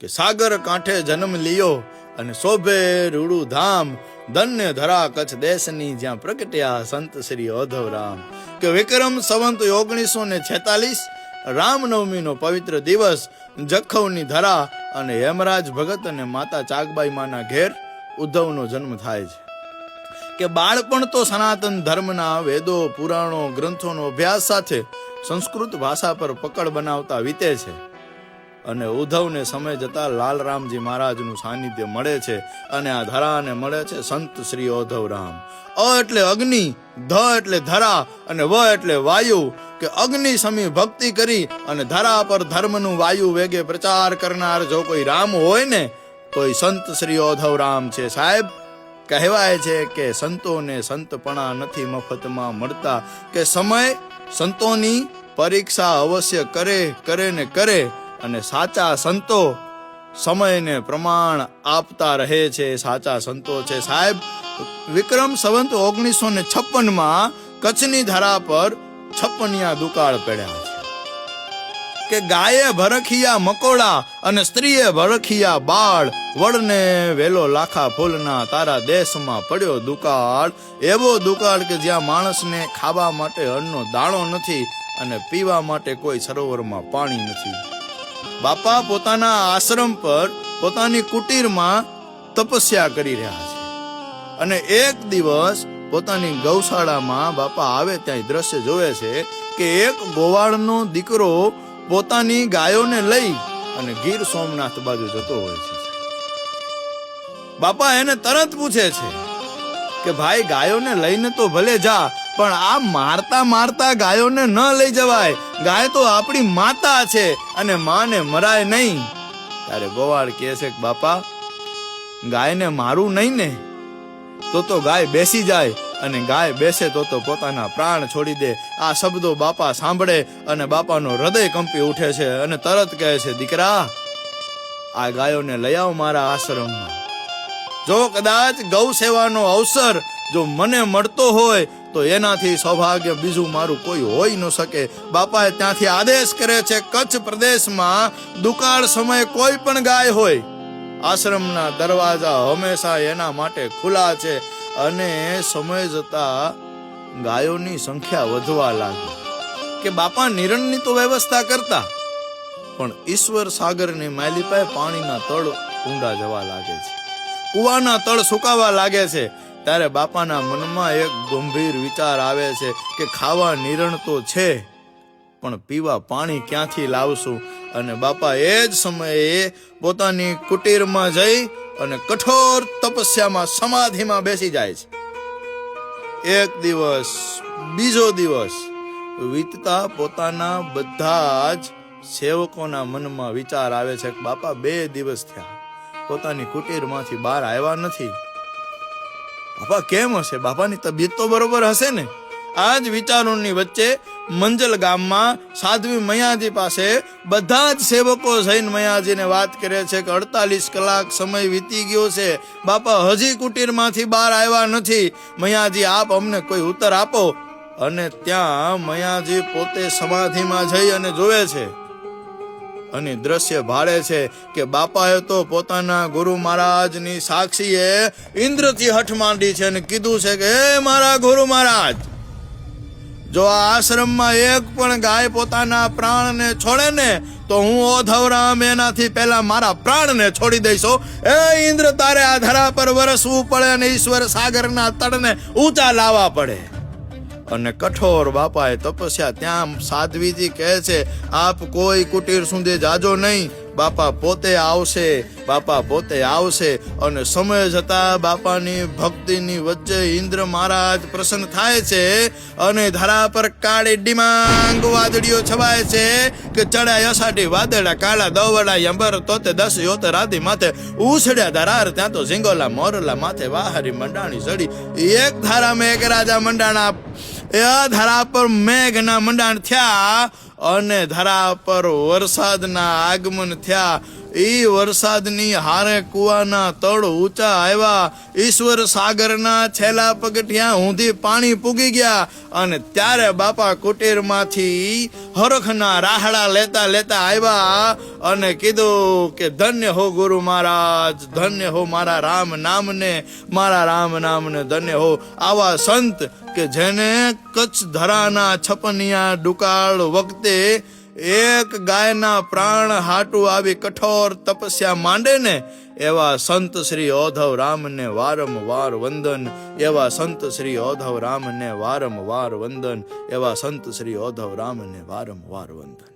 કે સાગર કાંઠે જન્મ લીયો અને શોભે રૂડું ધામ, ધન્ય ધરા કચ્છ દેશની જ્યાં પ્રગટ્યા સંત શ્રી ઓધવરામ કે વિક્રમ સંવંત ઓગણીસો ને છેતાલીસ, રામનવમીનો પવિત્ર દિવસ, જખૌની ધરા અને હેમરાજ ભગત અને માતા ચાગબાઈ માના ઘેર ઉદ્ધવનો જન્મ થાય છે. કે બાળપણ તો સનાતન ધર્મના વેદો, પુરાણો, ગ્રંથોનો અભ્યાસ સાથે સંસ્કૃત ભાષા પર પકડ બનાવતા વીતે છે. અને ઉદ્ધવને સમય જતા લાલરામજી મહારાજનું સાનિધ્ય મળે છે અને આ ધરાને મળે છે સંત શ્રી ઓધવરામ અ એટલે અગ્નિ, ધ એટલે ધરા અને વ એટલે વાયુ કે અગ્નિ સમી ભક્તિ કરી અને ધરા પર ધર્મનું વાયુ વેગે પ્રચાર કરનાર જો કોઈ રામ હોય ને તો એ સંત શ્રી ઓધવરામ છે સાહેબ. કહેવાય છે કે સંતોને સંતપણા નથી મફતમાં મળતા કે સમય સંતોની પરીક્ષા અવશ્ય કરે કરે ને કરે અને સાચા સંતો સમયને પ્રમાણ આપતા રહે છે, સાચા સંતો છે. સાહેબ, વિક્રમ સંવંત ઓગણીસો ને છપ્પનમાં કચ્છની ધરા પર છપ્પનિયા દુકાળ પડ્યા છે. કે ગાયે ભરખિયા મકોડા અને સ્ત્રીએ ભરખિયા બાળ, વડને વેલો લાખા ફૂલના તારા દેશમાં પડ્યો દુકાળ. એવો દુકાળ કે જ્યાં માણસને ખાવા માટે અન્નનો દાણો નથી અને પીવા માટે કોઈ સરોવરમાં પાણી નથી. બાપા પોતાના આશ્રમ પર પોતાની કુટીરમાં તપસ્યા કરી રહ્યા છે. અને એક દિવસ પોતાની ગૌશાળામાં બાપા આવે ત્યાં દ્રશ્ય જોવે છે કે એક ગોવાળનો દીકરો પોતાની ગાયોને લઈ અને ગીર સોમનાથ બાજુ જતો હોય છે. બાપા એને તરત પૂછે છે કે, ભાઈ, ગાયોને લઈને તો ભલે જા પણ આ મારતા મારતા ગાયોને ન લઈ જવાય. ગાય તો આપણી માતા છે અને માને મરાય નહીં. ત્યારે ગોવાળ કહે છે કે, બાપા, ગાયને મારું નહીં ને? તો તો ગાય બેસી જાય અને ગાય બેસે તો તો પોતાના પ્રાણ છોડી દે. આ શબ્દો બાપા સાંભળે અને બાપાનો હૃદય કંપી ઉઠે છે અને તરત કહે છે, દીકરા, આ ગાયોને લઈ આવ મારા આશ્રમમાં. જો કદાચ ગૌ સેવાનો અવસર જો મને મળતો હોય તો એનાથી સૌભાગ્ય બીજું મારું કોઈ હોઈ ન શકે. બાપાએ ત્યાંથી આદેશ કરે છે, કચ્છ પ્રદેશમાં દુકાળ સમયે કોઈ પણ ગાય હોય, આશ્રમના દરવાજા હંમેશા એના માટે ખુલ્લા છે અને સમય જતા ગાયોની સંખ્યા વધવા લાગી. કે બાપા નિરણની તો વ્યવસ્થા કરતા, પણ ઈશ્વર સાગરની માલિપાએ પાણીના તળ ઊંડા જવા લાગે છે. કુવાના તળ સુકાવા લાગે છે. ત્યારે બાપાના મનમાં એક ગંભીર વિચાર આવે છે કે ખાવા નિરણ તો છે, પણ પીવા પાણી ક્યાંથી લાવશું? અને બાપા એ જ સમયે પોતાની કુટીરમાં જઈ અને કઠોર તપસ્યામાં સમાધિમાં બેસી જાય છે. એક દિવસ, બીજો દિવસ, વીતતા પોતાના બધા જ સેવકોના મનમાં વિચાર આવે છે કે બાપા બે દિવસ થયા. પોતાની કુટીરમાંથી બહાર આવ્યા નથી. બાપા કેમ હશે? બાપાની તબિયત તો બરોબર હશે ને? આ જ વિચારોની વચ્ચે મંજલ ગામમાં સાધ્વી મયાજી પાસે બધા જ સેવકો જઈને મયાજીને વાત કરે છે કે અડતાલીસ કલાક સમય વીતી ગયો છે. બાપા, હજી કુટીરમાંથી બહાર આવ્યા નથી. મયાજી, આપ અમને કોઈ ઉત્તર આપો. અને ત્યાં મયાજી પોતે સમાધિમાં જઈ અને જોવે છે. અને દ્રશ્ય ભાળે છે કે બાપાએ તો પોતાના ગુરુ મહારાજની સાક્ષીએ ઇન્દ્રથી હઠ માંડી છે અને કીધું છે કે, હે મારા ગુરુ મહારાજ, જો આ આશ્રમમાં એક પણ ગાય પોતાના પ્રાણને છોડે ને, તો હું ઓધવરામ એનાથી પહેલા મારા પ્રાણને છોડી દઈશો. એ ઇન્દ્ર, તારે આ ધરા પર વરસવું પડે અને ઈશ્વર સાગરના તળને ઊંચા લાવવા પડે. અને કઠોર બાપાએ તપસ્યા. ત્યાં સાધ્વીજી કહે છે, આપ કોઈ કુટીર સુધી જાજો નહીં. બાપા પોતે આવશે, બાપા પોતે આવશે. અને સમય જતા બાપાની ભક્તિની વચ્ચે ઇન્દ્ર મહારાજ પ્રસન્ન થાય છે અને ધરા પર કાળી ડિમાંગ વાદળીઓ છવાય છે કે ચડાય અસાટી વાદળા, કાળા દવડા, યંબર, તોતે દસ યોત રાધી માથે. ઉછડ્યા ધરાર, ત્યાં તો ઝીંગોલા, મોરલા માથે વાહરી મંડાણી ચડી. એક ધારા એક રાજા મંડાણા એ ધરા પર મેઘના મંડાણ થયા અને ધરા પર વરસાદના આગમન થયા. ઈ વરસાદની હારે કુવાના તળ ઊંચા આવ્યા. ઈશ્વર સાગરના છેલ્લા પગથિયા ઊંધી પાણી પૂગી ગયા અને ત્યારે બાપા કુટીરમાંથી હરખના રાહડા લેતા લેતા આવ્યા અને કીધું કે, ધન્ય હો ગુરુ મહારાજ, ધન્ય હો મારા રામ નામને, મારા રામ નામને ધન્ય હો. આવા સંત કે જેને કચ્છ ધરાના છપનિયા દુકાળ વખતે એક ગાયના પ્રાણ હાટું આવી કઠોર તપસ્યા માંડે ને એવા સંત શ્રી ઓધવ રામને વારંવાર વંદન, એવા સંત શ્રી ઓધવ રામને વારંવાર વંદન, એવા સંત શ્રી ઓધવ રામને વારંવાર વંદન.